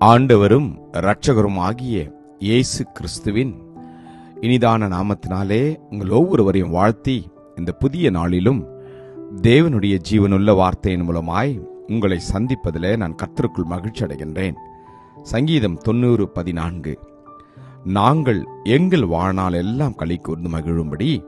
ஆண்டவரும் இரட்சகரும் ஆகிய இயேசு கிறிஸ்துவின் இனிதான நாமத்தினாலே உங்கள் ஒவ்வொருவரையும் வாழ்த்தி இந்த புதிய நாளிலும் தேவனுடைய ஜீவனுள்ள வார்த்தையின் மூலமாய் உங்களை சந்திப்பதிலே நான் கர்த்தருக்குள் மகிழ்ச்சி அடைகின்றேன். சங்கீதம் தொண்ணூறு பதினான்கு. நாங்கள் எங்கள் வாழ்நாள் எல்லாம் களி கூர்ந்து மகிழும்படி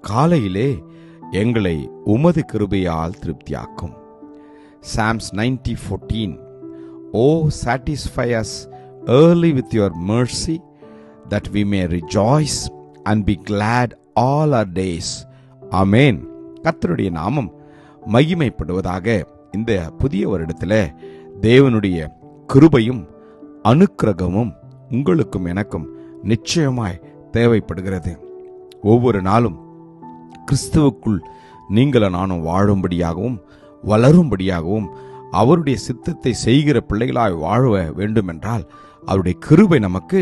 காலையிலே எங்களை உமது கிருபையால் திருப்தியாக்கும். Psalms ninety fourteen. O satisfy us early with your mercy, that we may rejoice and be glad all our days. Amen கத்தருடைய நாமம் மகிமைப்படுவதாக இந்த புதிய வருடத்தில் தேவனுடைய கிருபையும் அனுக்கிரகமும் உங்களுக்கும் எனக்கும் நிச்சயமாய் தேவைப்படுகிறது ஒவ்வொரு நாளும் கிறிஸ்துவுக்குள் நீங்கள நானும் வாழும்படியாகவும் வளரும்படியாகவும் அவருடைய சித்தத்தை செய்கிற பிள்ளைகளாய் வாழ வேண்டுமென்றால் அவருடைய கிருபை நமக்கு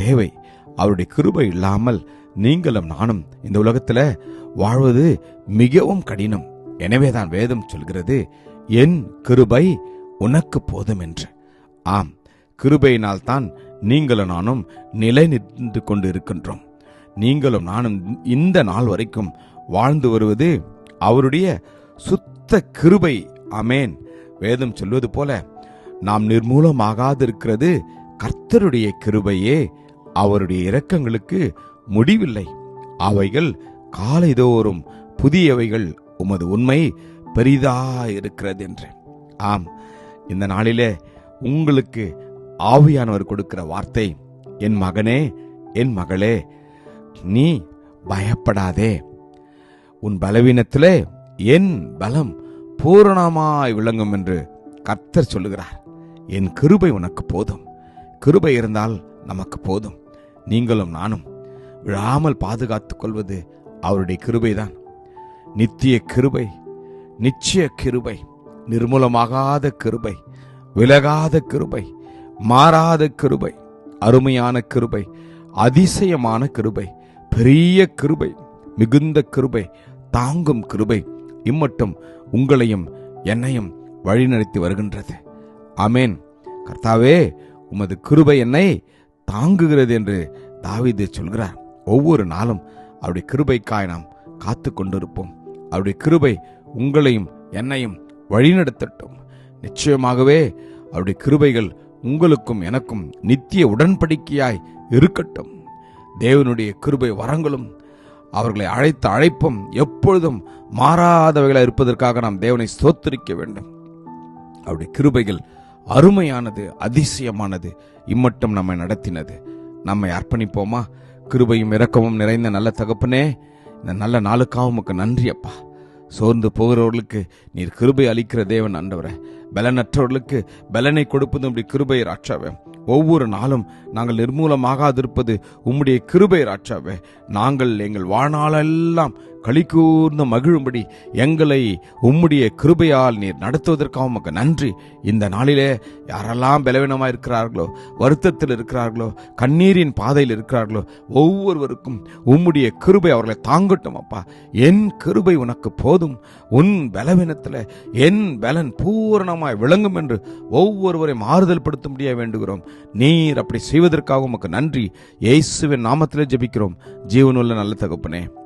தேவை. அவருடைய கிருபை இல்லாமல் நீங்களும் நானும் இந்த உலகத்தில் வாழ்வது மிகவும் கடினம். எனவேதான் வேதம் சொல்கிறது என் கிருபை உனக்கு போதும் என்று. ஆம் கிருபையினால் தான் நீங்களும் நானும் நிலை நின்று கொண்டு இருக்கின்றோம் நீங்களும் நானும் இந்த நாள் வரைக்கும் வாழ்ந்து வருவது அவருடைய சுத்த கிருபை. அமேன் வேதம் சொல்வது போல நாம் நிர்மூலமாகாதிருக்கிறது கர்த்தருடைய கிருபையே. அவருடைய இரக்கங்களுக்கு முடிவில்லை. அவைகள் காலைதோறும் புதியவைகள் உமது உண்மை பெரிதாயிருக்கிறது என்று ஆம் இந்த நாளிலே உங்களுக்கு ஆவியானவர் கொடுக்கிற வார்த்தை என் மகனே என் மகளே நீ பயப்படாதே. உன் பலவீனத்திலே என் பலம் பூரணமாய் விளங்கும் என்று கர்த்தர் சொல்லுகிறார். என் கிருபை உனக்கு போதும். கிருபை இருந்தால் நமக்கு போதும். நீங்களும் நானும் விழாமல் பாதுகாத்துக் கொள்வது அவருடைய கிருபைதான். நித்திய கிருபை நிச்சய கிருபை நிர்மூலமாகாத கிருபை விலகாத கிருபை மாறாத கிருபை அருமையான கிருபை அதிசயமான கிருபை பெரிய கிருபை மிகுந்த கிருபை தாங்கும் கிருபை இம்மட்டும் உங்களையும் என்னையும் வழிநடத்தி வருகின்றது. அமேன் கர்த்தாவே உமது கிருபை என்னை தாங்குகிறது என்று தாவிது சொல்கிறார். ஒவ்வொரு நாளும் அவருடைய கிருபைக்காய் நாம் காத்து கொண்டிருப்போம். அவருடைய கிருபை உங்களையும் என்னையும் வழிநடத்தட்டும். நிச்சயமாகவே அவருடைய கிருபைகள் உங்களுக்கும் எனக்கும் நித்திய உடன்படிக்கையாய் இருக்கட்டும். தேவனுடைய கிருபை வரங்களும் அவர்களை அழைத்த அழைப்பும் எப்பொழுதும் மாறாதவைகளாக இருப்பதற்காக நாம் தேவனை ஸ்தோத்தரிக்க வேண்டும். அவருடைய கிருபைகள் அருமையானது அதிசயமானது இம்மட்டும் நம்மை நடத்தினது. நம்மை அர்ப்பணிப்போமா? கிருபையும் இரக்கமும் நிறைந்த நல்ல தகப்பனே இந்த நல்ல நாளுக்காக உமக்கு நன்றி அப்பா. சோர்ந்து போகிறவர்களுக்கு நீர் கிருபை அளிக்கிற தேவன் ஆண்டவரே பலனற்றவர்களுக்கு பலனை கொடுப்பது இப்படி கிருபை ராட்சாவே ஒவ்வொரு நாளும் நாங்கள் நிர்மூலமாகாதிருப்பது உம்முடைய கிருபை ராட்சாவே நாங்கள் எங்கள் வாழ்நாளெல்லாம் கலிகூர்ந்த மகிழும்படி எங்களை உம்முடைய கிருபையால் நீர் நடத்துவதற்காக உமக்கு நன்றி. இந்த நாளிலே யாரெல்லாம் பலவீனமாக இருக்கிறார்களோ வருத்தத்தில் இருக்கிறார்களோ கண்ணீரின் பாதையில் இருக்கிறார்களோ ஒவ்வொருவருக்கும் உம்முடைய கிருபை அவர்களை தாங்கட்டும் அப்பா. என் கிருபை உனக்கு போதும். உன் பலவீனத்தில் என் பலன் பூரணமாய் விளங்கும் என்று ஒவ்வொருவரையும் ஆறுதல் படுத்தும்படியா வேண்டுகிறோம். நீர் அப்படி செய்வதற்காக உமக்கு நன்றி. இயேசுவின் நாமத்திலே ஜபிக்கிறோம். ஜீவனுள்ள நல்ல தகப்பனே.